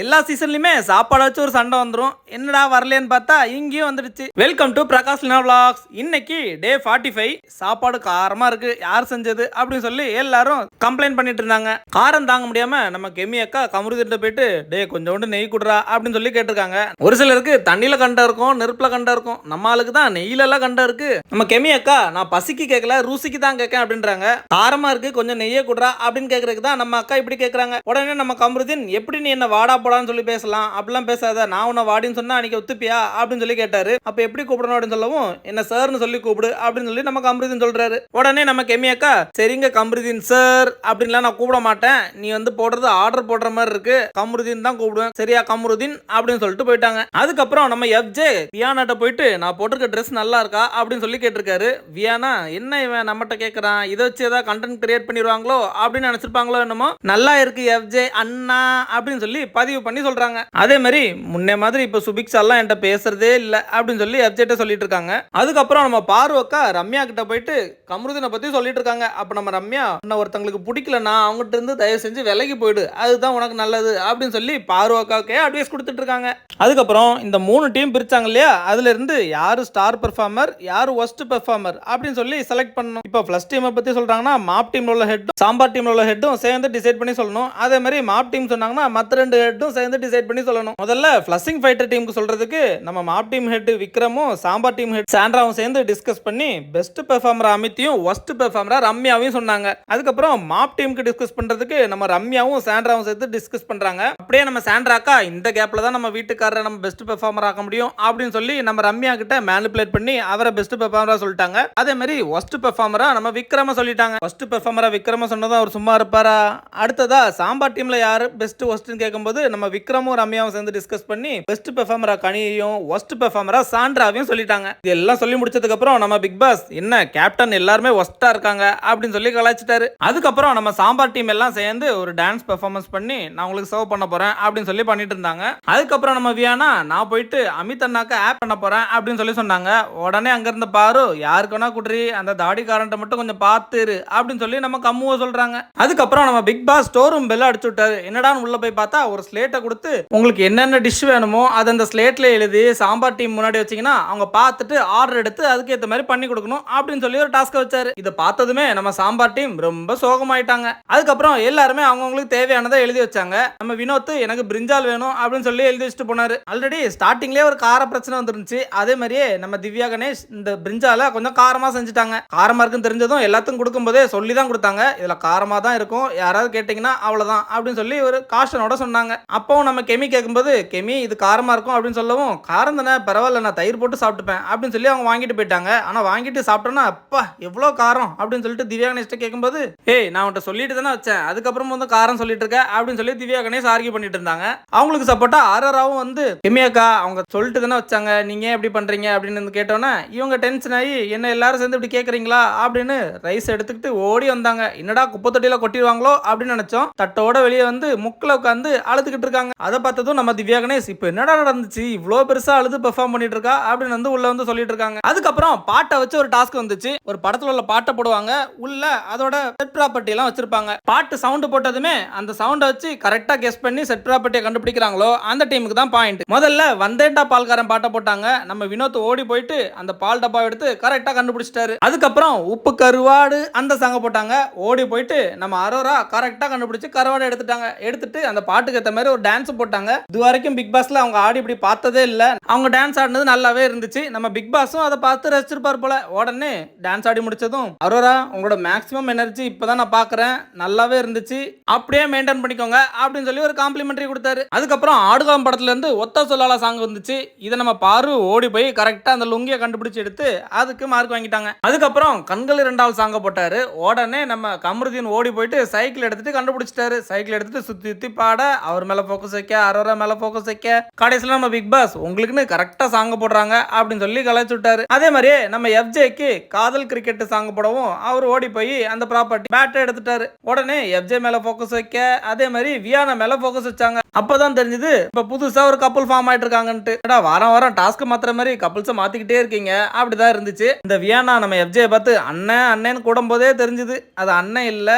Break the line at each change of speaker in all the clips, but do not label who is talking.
எல்லா சீசன்லயுமே சாப்பாடு வச்சு ஒரு சண்டை வந்துடும் என்னடா வரலன்னு பார்த்தா இங்கேயும் வந்துடுச்சு. Welcome to Prakash Lina vlogs. இன்னைக்கு டே ஃபார்ட்டி ஃபைவ் சாப்பாடு காரமா இருக்கு. யார் செஞ்சது அப்படின்னு சொல்லி எல்லாரும் கம்ப்ளைண்ட் பண்ணிட்டு இருந்தாங்க. காரம் தாங்க முடியாம நம்ம கெமி அக்கா கமருதிட்ட போயிட்டு டே கொஞ்சோண்டு நெய் குடுறா அப்படின்னு சொல்லி கேட்டிருக்காங்க. ஒரு சிலருக்கு தண்ணியில கண்ட இருக்கும் நெருப்புல கண்ட இருக்கும். நம்ம ஆளுக்கு தான் நெய்யில எல்லாம் இருக்கு. நம்ம கெமி அக்கா நான் பசிக்கு கேட்கல ருசிக்கு தான் கேட்கேன் அப்படின்றாங்க. காரமா இருக்கு கொஞ்சம் நெய்யே குடுறா அப்படின்னு கேட்கறதுக்கு தான் நம்ம அக்கா இப்படி கேட்கறாங்க உடனே நம்ம கமருதீன் எப்படி நீ என்ன வாடா போடான்னு சொல்லி பேசலாம். அப்படிலாம் பேசாத. நான் உன்னை வாடின்னு சொன்னா அன்னைக்கு ஒத்துப்பியா? அப்படின்னு சொல்லி கேட்டாரு. அப்ப எப்படி கூப்பிடணும் அப்படின்னு சொல்லவும் என்ன சார்னு சொல்லி கூப்பிடு அப்படின்னு சொல்லி நம்ம கம்ருதீன் சொல்றாரு. உடனே நம்ம கெமியாக்கா சரிங்க கம்ருதீன் சார். அப்படின்லாம் நான் கூப்பிட மாட்டேன். நீ வந்து போடுறது ஆர்டர் போடுற மாதிரி இருக்கு. கம்ருதீன் தான் கூப்பிடுவேன். சரியா கம்ருதீன்? அப்படின்னு சொல்லிட்டு போயிட்டாங்க. அதுக்கப்புறம் நம்ம எஃப்ஜே வியானாட்ட போயிட்டு நான் போட்டிருக்க ட்ரெஸ் நல்லா இருக்கா? அப்படின்னு சொல்லி கேட்டிருக்காரு. வியானா என்ன இவன் நம்மகிட்ட கேட்கறான் இதை வச்சு ஏதாவது கண்டென்ட் கிரியேட் பண்ணிடுவாங்களோ? அப்படின்னு நினைச்சிருப்பாங்களோ என்னமோ நல்லா இருக்கு எஃப்ஜே அண்ணா அப்படின்னு சொல்லி பதிவு பண்ணி சொல்றாங்க. அதே மாதிரி முன்னே மாதிரி இப்போ சுபிக்ஸ் எல்லாம் என்கிட்ட பேசுறதே இல்லை அப்படின்னு சொல்லி எஃப்ஜேட்ட சொல்லிட்டு இருக்காங்க. அதுக்கப்புறம் நம்ம பார்வக்கா ரம்யா கிட்ட போயிட்டு கமருதினை பத்தி சொல்லிட்டு இருக்காங்க. அப்ப நம்ம ரம்யா உன்னை ஒருத்தங்களுக்கு பிடிக்கலன்னா அவங்ககிட்ட இருந்து தயவு செஞ்சு விலகி போயிடு. அதுதான் உனக்கு நல்லது. அப்படின்னு சொல்லி பார்வக்காக்கே அட்வைஸ் கொடுத்துட்டு இருக்காங்க. அதுக்கப்புறம் இந்த மூணு டீம் பிரித்தாங்க இல்லையா? அதுலேருந்து யார் ஸ்டார் பெர்ஃபார்மர் யார் ஒஸ்ட் பெர்ஃபார்மர் அப்படின்னு சொல்லி செலக்ட் பண்ணணும். இப்போ ப்ளஸ் டீமை பற்றி சொல்கிறாங்கன்னா மாப் டீமில் உள்ள ஹெட்டும் சாம்பார் டீமில் உள்ள ஹெட்டும் சேர்ந்து டிசைட் பண்ணி சொல்லணும். அதே மாதிரி மாப் டீம் சொன்னாங்கன்னா மற்ற ரெண்டு ஹெட்டும் சேர்ந்து டிசைட் பண்ணி சொல்லணும். முதல்ல ஃபிளஸிங் ஃபைட்டர் டீமுக்கு சொல்கிறதுக்கு நம்ம மாப் டீம் ஹெட் விக்ரமும் சாம்பார் டீம் ஹெட் சாண்ட்ராவும் சேர்ந்து டிஸ்கஸ் பண்ணி பெஸ்ட் பெர்ஃபார்மர் அமித்தியும் ஒஸ்ட் பெர்ஃபார்மரா ரம்யாவையும் சொன்னாங்க. அதுக்கப்புறம் மாப் டீமுக்கு டிஸ்கஸ் பண்ணுறதுக்கு நம்ம ரம்யாவும் சாண்ட்ராவும் சேர்த்து டிஸ்கஸ் பண்ணுறாங்க அப்படியே நம்ம சாண்ட்ராக்கா இந்த கேப்பில் தான் நம்ம வீட்டுக்கு வீட்டுக்காரரை நம்ம பெஸ்ட் பெர்ஃபார்மர் ஆக்க முடியும் அப்படின்னு சொல்லி நம்ம ரம்யா கிட்ட மேனிபுலேட் பண்ணி அவரை பெஸ்ட் பெர்ஃபார்மரா சொல்லிட்டாங்க. அதே மாதிரி ஒஸ்ட் பெர்ஃபார்மரா நம்ம விக்ரம சொல்லிட்டாங்க. ஒஸ்ட் பெர்ஃபார்மரா விக்ரம சொன்னதும் அவர் சும்மா இருப்பாரா? அடுத்ததா சாம்பார் டீம்ல யாரு பெஸ்ட் ஒஸ்ட்னு கேட்கும்போது நம்ம விக்ரமும் ரம்யாவும் சேர்ந்து டிஸ்கஸ் பண்ணி பெஸ்ட் பெர்ஃபார்மரா கனியையும் ஒஸ்ட் பெர்ஃபார்மரா சாண்ட்ராவையும் சொல்லிட்டாங்க. இது எல்லாம் சொல்லி முடிச்சதுக்கு அப்புறம் நம்ம பிக் பாஸ் என்ன கேப்டன் எல்லாருமே ஒஸ்டா இருக்காங்க அப்படின்னு சொல்லி கலாச்சிட்டாரு அதுக்கப்புறம் நம்ம சாம்பார் டீம் எல்லாம் சேர்ந்து ஒரு டான்ஸ் பெர்ஃபார்மன்ஸ் பண்ணி நான் உங்களுக்கு சர்வ் பண்ண போறேன் அப்படின்னு சொல்லி பண்ணிட்டு இருந்தாங்க. அதுக்கப்புறம் நம்ம வியானா நான் போயிட்டு அமித் அண்ணாக்கு ஆப் பண்ண போறேன் அப்படின்னு சொல்லி சொன்னாங்க. உடனே அங்கேருந்து பாரு யாருக்கு வேணா குட்ரி அந்த தாடிக்காரன்ட்ட மட்டும் கொஞ்சம் பார்த்துரு அப்படின்னு சொல்லி நம்ம கம்முவ சொல்றாங்க. அதுக்கப்புறம் நம்ம Bigg Boss store room bell அடிச்சு விட்டாரு. என்னடான்னு உள்ள போய் பார்த்தா ஒரு ஸ்லேட்டை கொடுத்து உங்களுக்கு என்னென்ன டிஷ் வேணுமோ அதை அந்த ஸ்லேட்ல எழுதி சாம்பார் டீம் முன்னாடி வச்சிங்கன்னா அவங்க பார்த்துட்டு ஆர்டர் எடுத்து அதுக்கேற்ற மாதிரி பண்ணி கொடுக்கணும் அப்படின்னு சொல்லி ஒரு டாஸ்க் வச்சாரு. இதை பார்த்ததுமே நம்ம சாம்பார் டீம் ரொம்ப சோகமாயிட்டாங்க. அதுக்கப்புறம் எல்லாருமே அவங்கவுங்களுக்கு தேவையானதை எழுதி வச்சாங்க. நம்ம வினோத் எனக்கு பிரிஞ்சால் வேணும் அப்படின்னு சொல்லி எழுதி வச்சுட்டு போனாரு ஆல்ரெடி ஸ்டார்டிங்லேயே ஒரு கார பிரச்சனை வந்துருந்துச்சு. அதே மாதிரியே நம்ம திவ்யா கணேஷ் இந்த பிரிஞ்சால கொஞ்சம் காரமாக செஞ்சுட்டாங்க. காரமாக இருக்குன்னு தெரிஞ்சதும் எல்லாத்துக்கும் கொடுக்கும்போதே சொல்லி தான் கொடுத்தாங்க. இதில் காரமாக தான் இருக்கும். யாராவது கேட்டிங்கன்னா அவ்வளோதான் அப்படின்னு சொல்லி ஒரு காஷனோட சொன்னாங்க. அப்போவும் நம்ம கெமி கேட்கும்போது கெமி இது காரமாக இருக்கும் அப்படின்னு சொல்லவும் காரம் தானே பரவாயில்ல நான் தயிர் போட்டு சாப்பிட்டுப்பேன் அப்படின்னு சொல்லி அவங்க வாங்கிட்டு போயிட்டாங்க. ஆனால் வாங்கிட்டு சாப்பிட்டோன்னா அப்பா எவ்வளோ காரம்? அப்படின்னு சொல்லிட்டு திவ்யா கணேஷ்ட கேட்கும்போது ஏய் நான் உன்ட்ட சொல்லிட்டு தானே வச்சேன். அதுக்கப்புறம் வந்து காரம் சொல்லிட்டு இருக்கேன் அப்படின்னு சொல்லி திவ்யா கணேஷ் ஆர்கியூ பண்ணிட்டு இருந்தாங்க. அவங்களுக்கு சப்போர்ட்டா ஆர்ஆராவும் வந்து கெமியாக்கா அவங்க சொல்லிட்டு தானே வச்சாங்க. நீங்க ஏன் இப்படி பண்றீங்க? அப்படின்னு வந்து கேட்டோன்னே இவங்க டென்ஷன் ஆகி என்ன எல்லாரும் சேர்ந்து இப்படி கேட்குறீங்களா அப்படின்னு ரைஸ் எடுத்துக்கிட்டு ஓடி வந்தாங்க. என்னடா குப்பை தொட்டியில கொட்டிடுவாங்களோ? அப்படின்னு நினைச்சோம். தட்டோட வெளியே வந்து முக்கில் உட்காந்து அழுதுகிட்டு இருக்காங்க. அதை பார்த்ததும் நம்ம திவ்யா கணேஷ் இப்போ என்னடா நடந்துச்சு? இவ்வளோ பெருசா அழுது பெர்ஃபார்ம் பண்ணிட்டு இருக்கா? அப்படின்னு வந்து உள்ள வந்து சொல்லிட்டு இருக்காங்க. அதுக்கப்புறம் பாட்டை வச்சு ஒரு டாஸ்க் வந்துச்சு. ஒரு படத்துல உள்ள பாட்டை போடுவாங்க. உள்ள அதோட செட் ப்ராப்பர்ட்டி எல்லாம் வச்சிருப்பாங்க. பாட்டு சவுண்டு போட்டதுமே அந்த சவுண்டை வச்சு கரெக்டாக கெஸ் பண்ணி செட் ப்ராப்பர்ட்டியை கண்டுபிடிக்கிறாங்களோ அந்த டீமுக்கு தான் பாயிண்ட் முதல்ல வந்தேட்டா பால்காரன் பாட்டை போட்டாங்க. நம்ம வினோத் ஓடி போயிட்டு அந்த பால் டப்பா எடுத்து கரெக்டா கண்டுபிடிச்சிட்டாரு. அதுக்கப்புறம் உப்பு கருவாடு அந்த சாங்க போட்டாங்க. ஓடி போயிட்டு நம்ம அரோரா கரெக்டா கண்டுபிடிச்சு கருவாடு எடுத்துட்டாங்க. எடுத்துட்டு அந்த பாட்டுக்கு ஏற்ற மாதிரி ஒரு டான்ஸ் போட்டாங்க. இது வரைக்கும் பிக் பாஸ்ல அவங்க ஆடி இப்படி பார்த்ததே இல்ல. அவங்க டான்ஸ் ஆடினது நல்லாவே இருந்துச்சு. நம்ம பிக் பாஸும் அதை பார்த்து ரசிச்சிருப்பார் போல. உடனே டான்ஸ் ஆடி முடிச்சதும் அரோரா உங்களோட மேக்ஸிமம் எனர்ஜி இப்பதான் நான் பாக்குறேன் நல்லாவே இருந்துச்சு. அப்படியே மெயின்டைன் பண்ணிக்கோங்க. அப்படின்னு சொல்லி ஒரு காம்ப்ளிமெண்ட்ரி கொடுத்தாரு. அதுக்கப்புறம் ஆடுகாம் படத்துல இருந்து ஒத்த சொல்லால சாங் வந்துச்சு. இதை நம்ம பாரு ஓடி போய் கரெக்டா அந்த லுங்கியை கண்டுபிடிச்சு எடுத்து அதுக்கு மார்க் வாங்கிட்டாங்க. அதுக்கப்புறம் கண்கள் இரண்டாவது சாங்க போட்டாரு. உடனே நம்ம கமருதீன் ஓடி போயிட்டு சைக்கிள் எடுத்துட்டு கண்டுபிடிச்சிட்டாரு. சைக்கிள் எடுத்துட்டு சுத்தி சுத்தி பாட அவர் மேல ஃபோக்கஸ் வைக்க அரோரா மேல ஃபோக்கஸ் வைக்க. கடைசியில் நம்ம பிக் பாஸ் உங்களுக்குன்னு கரெக்டா சாங்க போடுறாங்க அப்படின்னு சொல்லி கலாய்ச்சி விட்டாரு. அதே மாதிரியே நம்ம எஃப்ஜேக்கு காதல் கிரிக்கெட் சாங் போடவும் அவர் ஓடி போய் அந்த ப்ராப்பர்ட்டி பேட்டை எடுத்துட்டாரு. உடனே எஃப்ஜே மேல ஃபோக்கஸ் வைக்க அதே மாதிரி வியானா மேல ஃபோக்கஸ் வச்சாங்க. அப்பதான் தெரிஞ்சது இப்ப புதுசா ஒரு கப்பல் ஃபார்ம் ஆயிட்டு இருக்காங்கன்ட்டு வாரம் வாரம் டாஸ்க் மாத்திர மாதிரி கப்பல்ஸை மாத்திக்கிட்டே இருக்கீங்க. அப்படிதான் இருந்துச்சு. இந்த வியானா நம்ம எஃப்ஜே பார்த்து அண்ணன் அண்ணன் கூடும்போதே தெரிஞ்சது. அது அண்ணன் இல்ல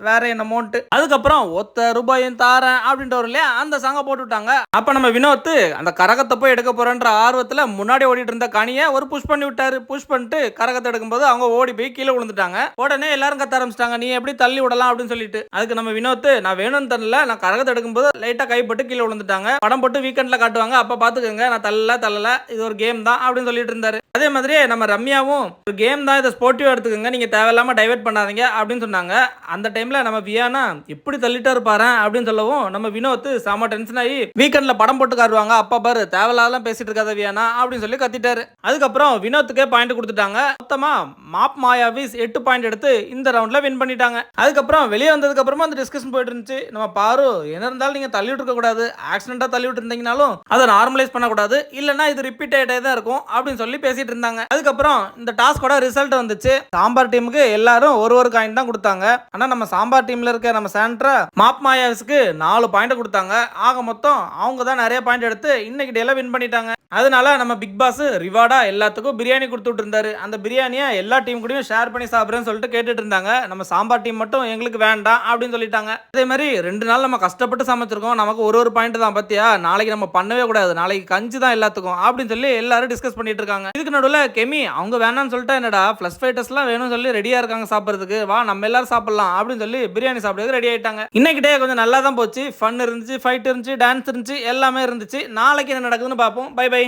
வேற என்னமோன்ட்டு. அதுக்கப்புறம் ஒத்த ரூபாயும் தாரேன் அப்படின்றவர் இல்லையா? அந்த சாங்கை போட்டு விட்டாங்க. அப்ப நம்ம வினோத் அந்த கரகத்தை போய் எடுக்க போறேன்ற ஆர்வத்துல முன்னாடி ஓடிட்டு இருந்த கனியை ஒரு புஷ் பண்ணி விட்டாரு. புஷ் பண்ணிட்டு கரகத்தை எடுக்கும்போது அவங்க ஓடி போய் கீழே விழுந்துட்டாங்க. உடனே எல்லாரும் கத்த ஆரம்பிச்சிட்டாங்க. நீ எப்படி தள்ளி விடலாம் அப்படின்னு சொல்லிட்டு. அதுக்கு நம்ம வினோத் நான் வேணும்னு தரல நான் கரகத்தை எடுக்கும்போது லைட்டா கைப்பட்டு கீழே விழுந்துட்டாங்க. படம் போட்டு வீக்கெண்ட்ல காட்டுவாங்க. அப்ப பாத்துக்கோங்க நான் தள்ளல தள்ளல இது ஒரு கேம் தான் அப்படின்னு சொல்லிட்டு இருந்தாரு. அதே மாதிரி நம்ம ரம்யாவும் ஒரு கேம் தான் இதை ஸ்போர்ட்டிவாக எடுத்துக்கோங்க நீங்கள் தேவையில்லாமல் டைவெர்ட் பண்ணாதீங்க அப்படின்னு சொன்னாங்க. அந்த டைமில் நம்ம வியானா எப்படி தள்ளிட்டு இருப்பாரு அப்படின்னு சொல்லவும் நம்ம வினோத் செம டென்ஷன் ஆகி வீக்கெண்டில் படம் போட்டு காட்டுவாங்க. அப்பா பாரு தேவையில்லாத பேசிட்டு இருக்காத வியானா அப்படின்னு சொல்லி கத்திட்டாரு. அதுக்கப்புறம் வினோத்துக்கே பாயிண்ட் கொடுத்துட்டாங்க. மொத்தமாக மாப் மாயாவிஸ் எட்டு பாயிண்ட் எடுத்து இந்த ரவுண்டில் வின் பண்ணிட்டாங்க. அதுக்கப்புறம் வெளியே வந்ததுக்கு அப்புறமா அந்த டிஸ்கஷன் போயிட்டு இருந்துச்சு. நம்ம பாரு என்ன இருந்தாலும் நீங்கள் தள்ளி விட்டு ஆக்சிடென்ட்டாக கூடாது தள்ளி விட்டு இருந்தீங்கனாலும் அதை நார்மலைஸ் பண்ணக்கூடாது. இல்லைன்னா இது ரிப்பீட் ஆகிட்டே தான் இருக்கும் அப்படின்னு சொல்லி பேசிட்டு இருந்தாங்க. அதுக்கப்புறம் இந்த டாஸ்கோட ரிசல்ட் வந்துச்சு. சாம்பார் டீமுக்கு எல்லாரும் ஒரு ஒரு காயின் தான் கொடுத்தாங்க. ஆனா நம்ம சாம்பார் டீம்ல இருக்க நம்ம சாண்ட்ரா மாப் மாயாவிஸ்க்கு நாலு பாயிண்ட் கொடுத்தாங்க. ஆக மொத்தம் அவங்க தான் நிறைய பாயிண்ட் எடுத்து இன்னைக்கு டேல வின் பண்ணிட்டாங்க. அதனால நம்ம பிக் பாஸ் ரிவார்டா எல்லாத்துக்கும் பிரியாணி கொடுத்துட்டு இருந்தாரு அந்த பிரியாணியை எல்லா டீம் கூடயும் ஷேர் பண்ணி சாப்பிட்றேன்னு சொல்லிட்டு கேட்டுட்டு இருந்தாங்க. நம்ம சாம்பார் டீம் மட்டும் எங்களுக்கு வேண்டாம் அப்படின்னு சொல்லிட்டாங்க. அதே மாதிரி ரெண்டு நாள் நம்ம கஷ்டப்பட்டு சமைச்சிருக்கோம். நமக்கு ஒரு ஒரு பாயிண்ட் தான் பத்தியா? நாளைக்கு நம்ம பண்ணவே கூடாது. நாளைக்கு கஞ்சி தான் எல்லாத்துக்கும் அப்படின்னு சொல்லி எல்லாரும் டிஸ்கஸ் பண்ணிட்டு இருக்காங்க. இதுக்கு நடுவில் கெமி அவங்க வேணாம்னு சொல்லிட்டா என்னடா? ப்ளஸ் ஃபைட்டர்ஸ்லாம் வேணும்னு சொல்லி ரெடியாக இருக்காங்க சாப்பிட்றதுக்கு. வா நம்ம எல்லாரும் சாப்பிட்லாம் அப்படின்னு சொல்லி பிரியாணி சாப்பிடுறதுக்கு ரெடி ஆகிட்டாங்க இன்னைக்கிட்டே கொஞ்சம் நல்லா தான் போச்சு. ஃபன் இருந்துச்சு ஃபைட் இருந்துச்சு டான்ஸ் இருந்துச்சு எல்லாமே இருந்துச்சு. நாளைக்கு என்ன நடக்குதுன்னு பார்ப்போம். By by